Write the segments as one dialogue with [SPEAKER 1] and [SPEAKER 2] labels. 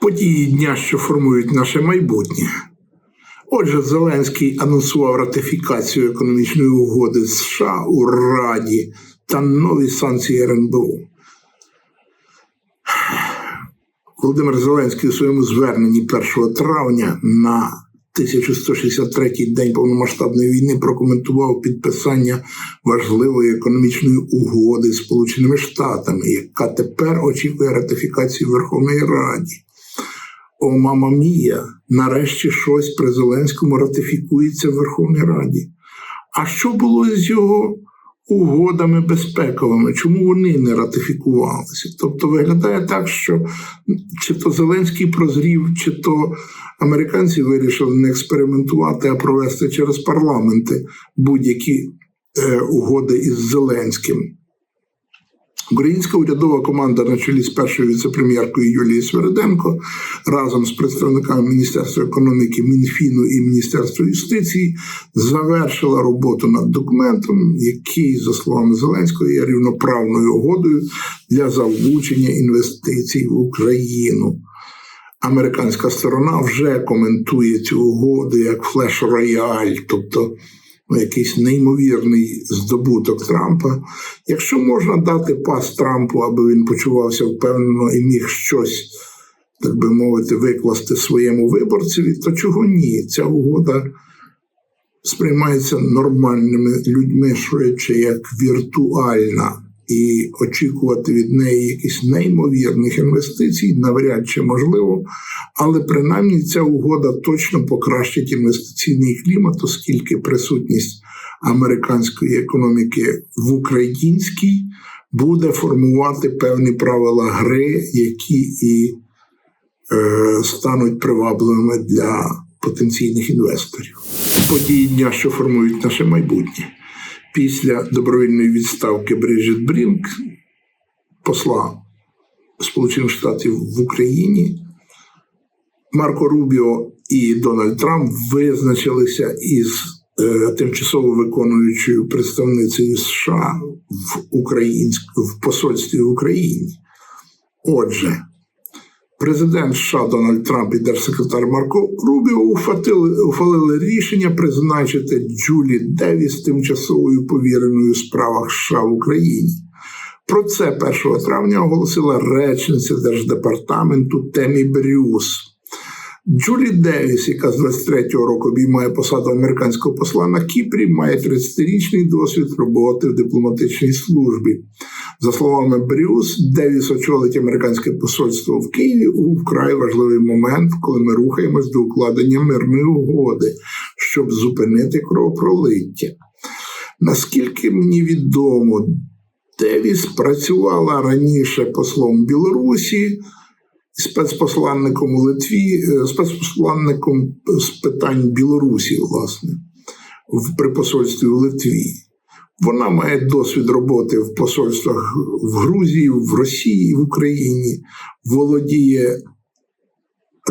[SPEAKER 1] Події дня, що формують наше майбутнє. Отже, Зеленський анонсував ратифікацію економічної угоди США у Раді та нові санкції РНБО. Володимир Зеленський у своєму зверненні 1 травня на 1163-й день повномасштабної війни прокоментував підписання важливої економічної угоди з Сполученими Штатами, яка тепер очікує ратифікації в Верховній Раді. О, мама мія, нарешті щось при Зеленському ратифікується в Верховній Раді. А що було з його угодами безпековими? Чому вони не ратифікувалися? Тобто виглядає так, що чи то Зеленський прозрів, чи то американці вирішили не експериментувати, а провести через парламенти будь-які е, угоди із Зеленським. Українська урядова команда на чолі з першою віцепрем'єркою Юлією Свериденко разом з представниками Міністерства економіки, Мінфіну і Міністерства юстиції завершила роботу над документом, який, за словами Зеленського, є рівноправною угодою для залучення інвестицій в Україну. Американська сторона вже коментує цю угоду як флеш-рояль, тобто ну, якийсь неймовірний здобуток Трампа. Якщо можна дати пас Трампу, аби він почувався впевнено і міг щось, так би мовити, викласти своєму виборцеві, то чого ні? Ця угода сприймається нормальними людьми швидше як віртуальна. І очікувати від неї якихось неймовірних інвестицій навряд чи можливо, але принаймні ця угода точно покращить інвестиційний клімат, оскільки присутність американської економіки в українській буде формувати певні правила гри, які і е, стануть привабливими для потенційних інвесторів. Події дня, що формують наше майбутнє після добровільної відставки Бріджит Брінк, посла Сполучених Штатів в Україні, Марко Рубіо і Дональд Трамп визначилися із е, тимчасово виконуючою представницею США в Українськ... в посольстві в Україні. Отже, Президент США Дональд Трамп і держсекретар Марко Рубіо ухватили, ухвалили рішення призначити Джулі Девіс тимчасовою повіреною у справах США в Україні. Про це 1 травня оголосила речниця Держдепартаменту Темі Брюс. Джулі Девіс, яка з 23-го року обіймає посаду американського посла на Кіпрі, має 30-річний досвід роботи в дипломатичній службі. За словами Брюс, Девіс очолить американське посольство в Києві у вкрай важливий момент, коли ми рухаємось до укладення мирної угоди, щоб зупинити кровопролиття. Наскільки мені відомо, Девіс працювала раніше послом Білорусі спецпосланником у Литві, е, спецпосланником з питань Білорусі, власне, в при посольстві у Литві. Вона має досвід роботи в посольствах в Грузії, в Росії, в Україні, володіє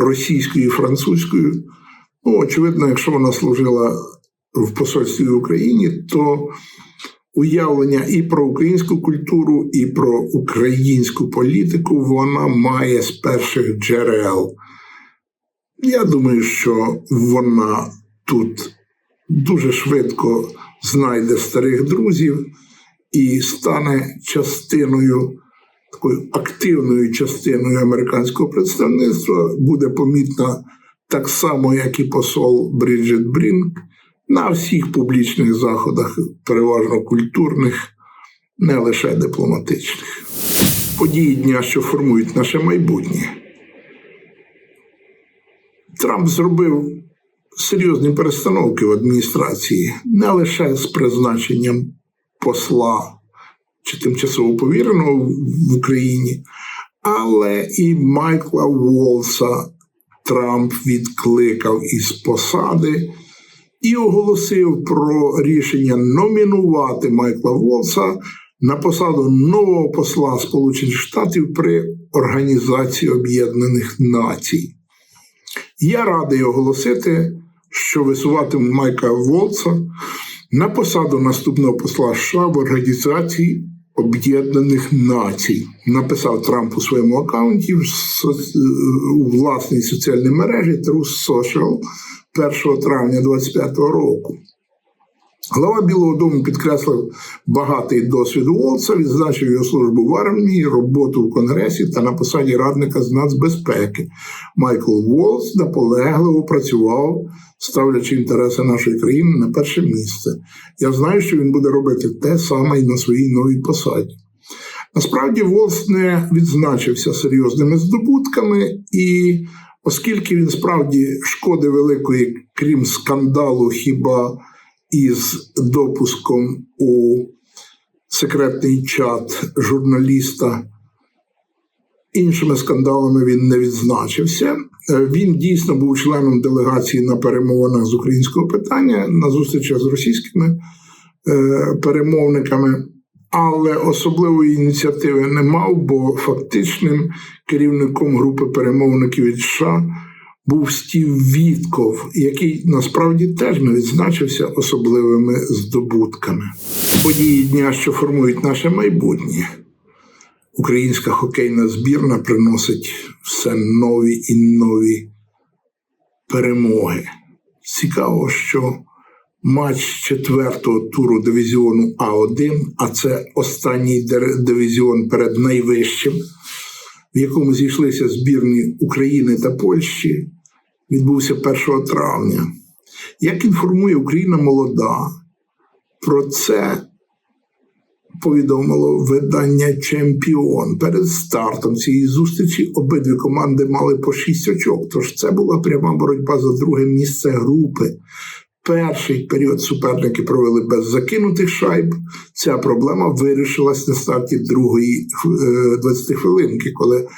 [SPEAKER 1] російською і французькою. Ну, очевидно, якщо вона служила в посольстві в Україні, то уявлення і про українську культуру, і про українську політику вона має з перших джерел. Я думаю, що вона тут дуже швидко знайде старих друзів і стане частиною, такою активною частиною американського представництва, буде помітна так само, як і посол Бріджит Брінк на всіх публічних заходах, переважно культурних, не лише дипломатичних. Події дня, що формують наше майбутнє. Трамп зробив серйозні перестановки в адміністрації не лише з призначенням посла чи тимчасово повіреного в Україні, але і Майкла Волса Трамп відкликав із посади і оголосив про рішення номінувати Майкла Волса на посаду нового посла Сполучених Штатів при Організації Об'єднаних Націй. Я радий оголосити, що висуватиме Майка Волца на посаду наступного посла США в Організації Об'єднаних Націй. Написав Трамп у своєму аккаунті в соц- у власній соціальній мережі True Social 1 травня 2025 року. Глава Білого Дому підкреслив багатий досвід Уолса, відзначив його службу в армії, роботу в Конгресі та на посаді радника з нацбезпеки. Майкл Уолс наполегливо працював, ставлячи інтереси нашої країни на перше місце. Я знаю, що він буде робити те саме і на своїй новій посаді. Насправді, Волс не відзначився серйозними здобутками, і оскільки він справді шкоди великої, крім скандалу, хіба із допуском у секретний чат журналіста. Іншими скандалами він не відзначився. Е, Він дійсно був членом делегації на перемовинах з українського питання на зустрічах з російськими е, перемовниками, але особливої ініціативи не мав, бо фактичним керівником групи перемовників від США був Стів Вітков, який насправді теж не відзначився особливими здобутками. Події дня, що формують наше майбутнє. Українська хокейна збірна приносить все нові і нові перемоги. Цікаво, що матч четвертого туру дивізіону А1, а це останній дивізіон перед найвищим, в якому зійшлися збірні України та Польщі, відбувся 1 травня. Як інформує Україна молода, про це повідомило видання Чемпіон. Перед стартом цієї зустрічі обидві команди мали по 6 очок. Тож це була пряма боротьба за друге місце групи. Перший період суперники провели без закинутих шайб. Ця проблема вирішилась на старті другої е, 20 хвилинки, коли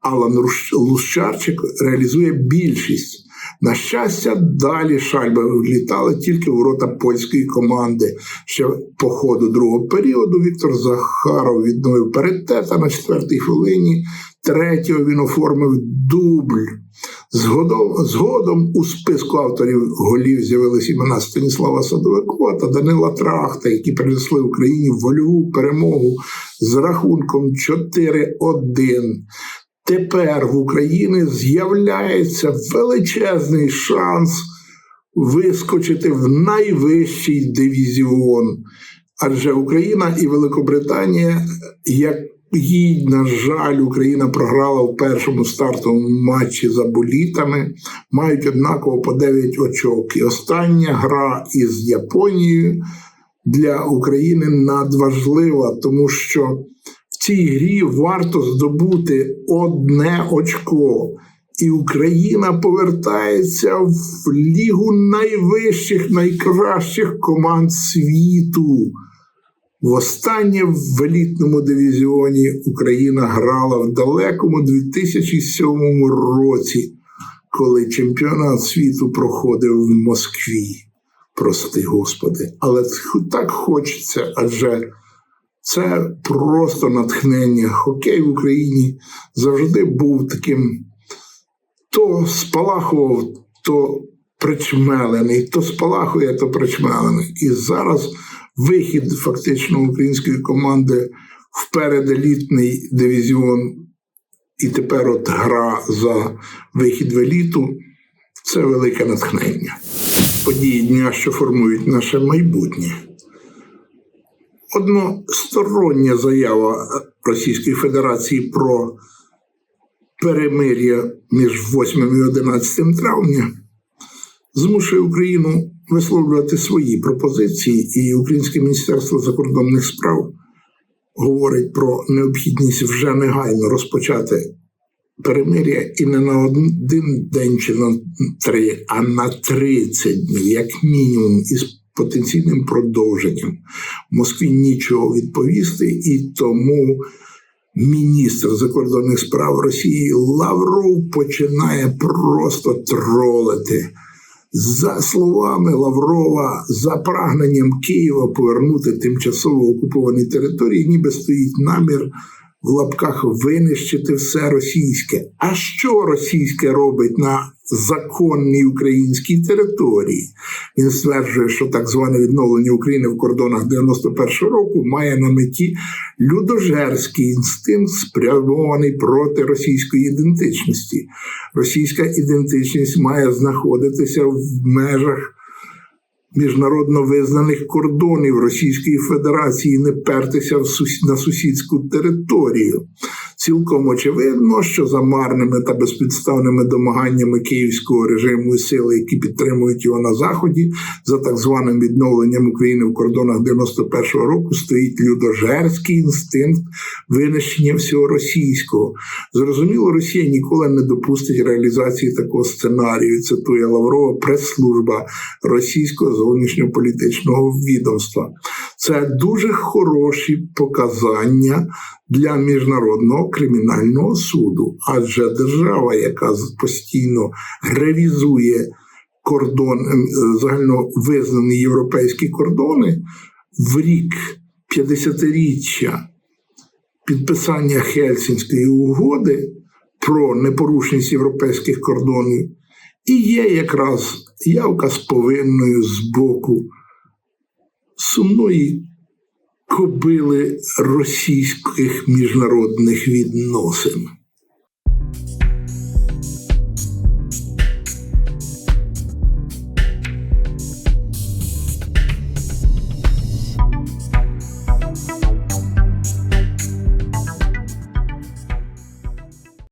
[SPEAKER 1] Алан Лущарчик реалізує більшість. На щастя, далі шайби влітали тільки в ворота польської команди. Ще по ходу другого періоду Віктор Захаров відновив паритет, а на четвертій хвилині третього він оформив дубль. Згодом, згодом у списку авторів голів з'явилися імена Станіслава Садовикова та Данила Трахта, які принесли Україні вольову перемогу з рахунком 4-1. Тепер в Україні з'являється величезний шанс вискочити в найвищий дивізіон. Адже Україна і Великобританія, як їй, на жаль, Україна програла в першому стартовому матчі за болітами, мають однаково по 9 очок. І остання гра із Японією для України надважлива, тому що цій грі варто здобути одне очко. І Україна повертається в лігу найвищих, найкращих команд світу. Востаннє в елітному дивізіоні Україна грала в далекому 2007 році, коли чемпіонат світу проходив в Москві. Прости Господи, але так хочеться, адже це просто натхнення. Хокей в Україні завжди був таким то спалахував, то причмелений, то спалахує, то причмелений. І зараз вихід фактично української команди в переделітний дивізіон, і тепер от гра за вихід в еліту це велике натхнення. Події дня, що формують наше майбутнє. Одностороння заява Російської Федерації про перемир'я між 8 і 11 травня змушує Україну висловлювати свої пропозиції, і Українське міністерство закордонних справ говорить про необхідність вже негайно розпочати перемир'я і не на один день чи на три, а на 30 днів, як мінімум, із потенційним продовженням. Москві нічого відповісти, і тому міністр закордонних справ Росії Лавров починає просто тролити. За словами Лаврова, за прагненням Києва повернути тимчасово окуповані території, ніби стоїть намір в лапках винищити все російське. А що російське робить на законній українській території. Він стверджує, що так зване відновлення України в кордонах 91-го року має на меті людожерський інстинкт, спрямований проти російської ідентичності. Російська ідентичність має знаходитися в межах міжнародно визнаних кордонів Російської Федерації, не пертися в сус- на сусідську територію. Цілком очевидно, що за марними та безпідставними домаганнями київського режиму і сили, які підтримують його на заході, за так званим відновленням України в кордонах 91-го року стоїть людожерський інстинкт винищення всього російського. Зрозуміло, Росія ніколи не допустить реалізації такого сценарію. Цитує Лаврова прес-служба російського зовнішньополітичного відомства. Це дуже хороші показання для міжнародного кримінального суду, адже держава, яка постійно ревізує кордон ем, е, загальновизнані європейські кордони в рік 50-річчя підписання Хельсінської угоди про непорушність європейських кордонів і є якраз явка з повинною з боку сумної кобили російських міжнародних відносин.